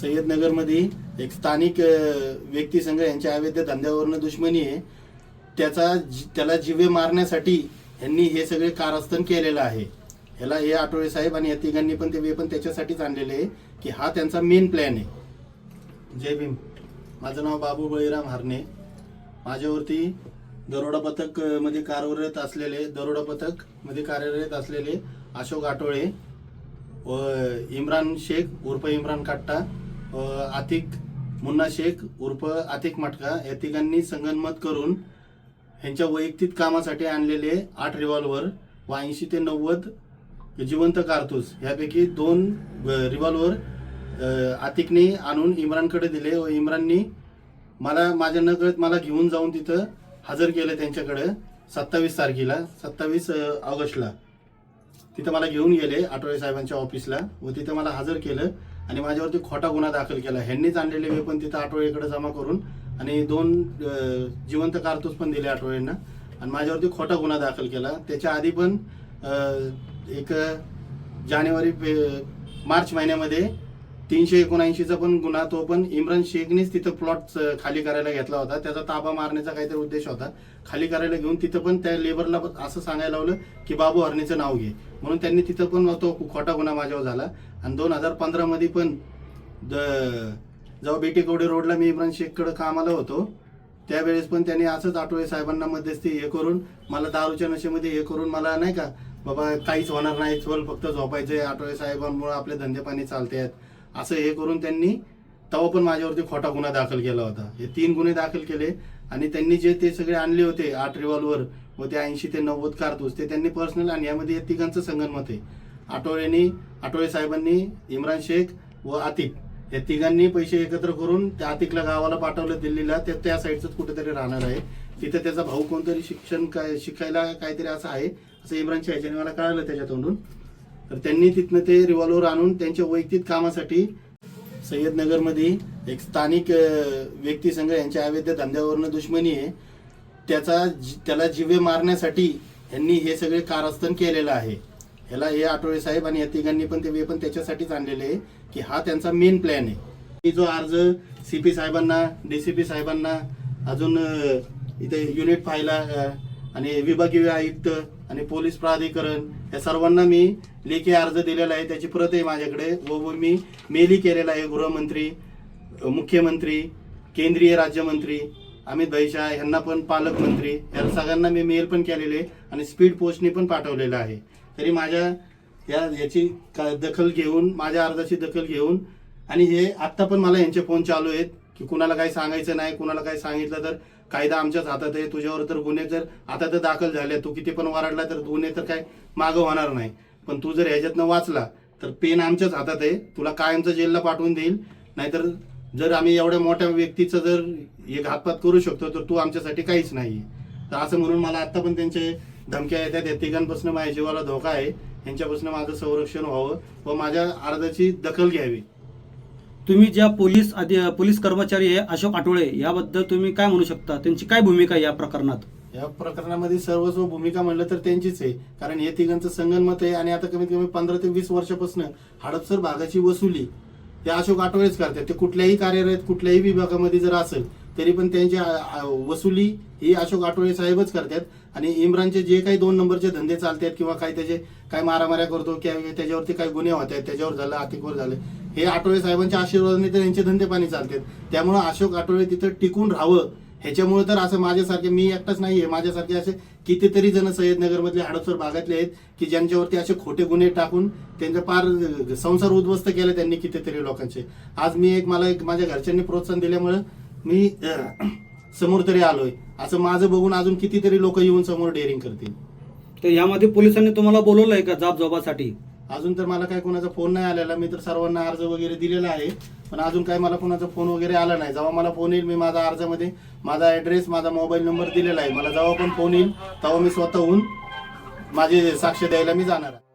सय्यदनगरमध्ये एक स्थानिक व्यक्ती संघ यांच्या अवैध धंद्यावरनं दुश्मनी आहे. त्याचा जि- त्याला जिवे मारण्यासाठी यांनी हे सगळे कारस्थान केलेलं आहे. ह्याला हे आठवळे साहेब आणि या तिघांनी पण ते वेपन त्याच्यासाठीच आणलेले आहे की हा त्यांचा मेन प्लॅन आहे. जय भीम. माझं नाव बाबू बळीराम हारणे. माझ्यावरती दरोडा पथकमध्ये कार्यरत असलेले दरोडा पथकमध्ये कार्यरत असलेले अशोक आठवळे व इम्रान शेख उर्फ इम्रान काट्टा आतिक मुन्ना शेख उर्फ आतिक मटका या तिघांनी संगनमत करून ह्यांच्या वैयक्तिक कामासाठी आणलेले आठ रिव्हॉल्वर व ऐंशी ते नव्वद जिवंत कारतूस यापैकी दोन रिव्हॉल्वर आतिकने आणून इम्रानकडे दिले व इम्राननी मला माझ्या नकळत मला घेऊन जाऊन तिथं हजर केलं त्यांच्याकडे सत्तावीस तारखेला सत्तावीस ऑगस्टला. तिथं मला घेऊन गेले आठवडे साहेबांच्या ऑफिसला व तिथं मला हजर केलं. आणि माझ्यावरती खोटा गुन्हा दाखल केला. ह्यांनीच आणलेले वेपन तिथं आठवडेकडे जमा करून आणि दोन जिवंत कारतूस पण दिले आठवड्यांना. आणि माझ्यावरती खोटा गुन्हा दाखल केला. त्याच्या आधी पण एक जानेवारी मार्च महिन्यामध्ये तीनशे एकोणऐंशीचा पण गुन्हा तो पण इम्रान शेखनेच तिथं प्लॉट खाली करायला घेतला होता. त्याचा ताबा मारण्याचा काहीतरी उद्देश होता. खाली करायला घेऊन तिथं पण त्या लेबरला पण असं सांगायला लावलं की बाबू हरणीचं नाव घे. म्हणून त्यांनी तिथं पण तो खोटा गुन्हा माझ्यावर झाला. आणि दोन हजार पंधरामध्ये पण द- जेव्हा बेटी कवडे रोडला मी इम्रान शेखकडे कामाला होतो त्यावेळेस पण त्यांनी असंच आठवळे साहेबांना मध्यस्थी हे करून मला दारूच्या नशेमध्ये हे करून मला नाही का बाबा काहीच होणार नाही चल फक्त झोपायचं आठवळे साहेबांमुळे आपले धंदे पाणी चालते आहेत. असं हे करून त्यांनी तेव्हा पण माझ्यावरती खोटा गुन्हा दाखल केला होता. हे तीन गुन्हे दाखल केले आणि त्यांनी जे ते सगळे आणले होते आठ रिव्हॉल्वर व ते ऐंशी ते नव्वद कारतूस ते त्यांनी पर्सनल आणि यामध्ये या तिघांचं संगनमत आहे. आठवळेनी आठवळे साहेबांनी इम्रान शेख व आतिक या तिघांनी पैसे एकत्र करून त्या आतिकला गावाला पाठवलं दिल्लीला. ते त्या साईडच कुठेतरी राहणार आहे. तिथे त्याचा भाऊ कोणतरी शिक्षण काय शिकायला काहीतरी असं आहे असं इम्रानच्या ह्याच्याने मला कळालं त्याच्या तोंडून तर त्यांनी तिथनं ते रिव्हॉल्वर आणून त्यांच्या वैयक्तिक कामासाठी सय्यदनगरमध्ये एक स्थानिक व्यक्ती संघ यांच्या अवैध धंद्यावरनं दुश्मनी आहे. त्याचा जि- त्याला जिवे मारण्यासाठी यांनी हे सगळे कारस्थान केलेलं आहे. ह्याला हे आठवळे साहेब आणि या तिघांनी पण ते वेपन त्याच्यासाठीच आणलेले आहे की हा त्यांचा मेन प्लॅन आहे. की जो अर्ज सीपी साहेबांना डी सी पी साहेबांना अजून इथे युनिट फायला आणि विभागीय आयुक्त आणि पोलीस प्राधिकरण या सर्वांना मी लेखी अर्ज दिलेला आहे. त्याची प्रत आहे माझ्याकडे व मी मेलही केलेला आहे. गृहमंत्री मुख्यमंत्री केंद्रीय राज्यमंत्री अमित भाई शाह यांना पण पालकमंत्री या सगळ्यांना मी मेल पण केलेले आणि स्पीड पोस्टने पण पाठवलेलं आहे. तरी माझ्या या याची का- दखल घेऊन माझ्या अर्जाची दखल घेऊन आणि हे आत्ता पण मला यांचे फोन चालू आहेत की कुणाला काही सांगायचं नाही कुणाला काही सांगितलं तर कायदा आमच्याच हातात आहे तुझ्यावर तर गुन्हे जर आता तर दाखल झाले तू किती पण वराडला तर गुन्हे तर काय मागं होणार नाही. पण तू जर ह्याच्यातनं वाचला तर पेन आमच्याच हातात आहे तुला कायमचं जेलला पाठवून देईल. नाहीतर जर आम्ही एवढ्या मोठ्या व्यक्तीचं जर एक हातपात करू शकतो तर तू आमच्यासाठी काहीच नाही तर असं म्हणून मला आता पण त्यांचे धमक्या येतात या तिघांपासून माझ्या जीवाला धोका आहे यांच्यापासून माझं संरक्षण व्हावं व माझ्या अर्जाची दखल घ्यावी. तुम्ही ज्या पोलीस आधी पोलीस कर्मचारी आहे अशोक आठवळे याबद्दल तुम्ही काय म्हणू शकता? त्यांची काय भूमिका आहे या प्रकरणात? या प्रकरणामध्ये सर्वस्व भूमिका म्हणलं तर त्यांचीच आहे. कारण हे तिघांचं संगनमत आहे आणि आता कमीत कमी पंधरा ते वीस वर्षापासून हडपसर भागाची वसुली ते अशोक आठवळेच करतात. ते कुठल्याही कार्यरत कुठल्याही विभागामध्ये जर असेल तरी पण त्यांची वसुली ही अशोक आठवडे साहेबच करतात. आणि इम्रानचे जे काही दोन नंबरचे धंदे चालतात किंवा काही त्याचे काय मारामाऱ्या करतो किंवा त्याच्यावरती काही गुन्हे होत आहेत त्याच्यावर झालं आतिकवर झालं हे आठवडे साहेबांच्या आशीर्वादाने तर यांचे धंदे पाणी चालतात. त्यामुळे अशोक आठवडे तिथं टिकून राहावं. ह्याच्यामुळे तर असं माझ्यासारखे मी एकटाच आहे माझ्यासारखे असे कितीतरी जण सय्यदनगरमधले हडपसर भागातले आहेत की ज्यांच्यावरती असे खोटे गुन्हे टाकून त्यांचा पार संसार उद्ध्वस्त केला त्यांनी कितीतरी लोकांचे. आज मी एक मला एक माझ्या घरच्यांनी प्रोत्साहन दिल्यामुळे मी समोर तरी आलोय. असं माझं बघून अजून कितीतरी लोक येऊन समोर डेअरिंग करतील. तर यामध्ये पोलिसांनी तुम्हाला बोलवलं आहे का जाब जबासाठी अजून तर मला काय कोणाचा फोन नाही आलेला. मी तर सर्वांना अर्ज वगैरे दिलेला आहे. पण अजून काय मला कोणाचा फोन वगैरे आला नाही. जेव्हा मला फोन येईल मी माझा अर्जामध्ये माझा ऍड्रेस माझा मोबाईल नंबर दिलेला आहे. मला जेव्हा पण फोन येईल तेव्हा मी स्वतःहून माझी साक्ष द्यायला मी जाणार आहे.